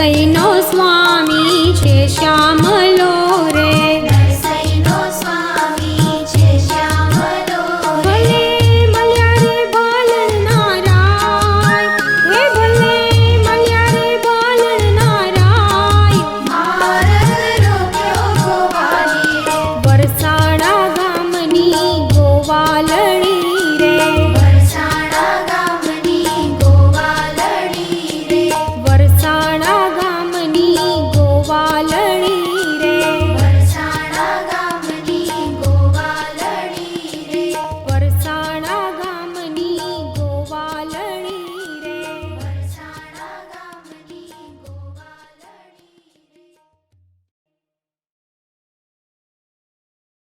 સૈનો સ્વામી છે શ્યા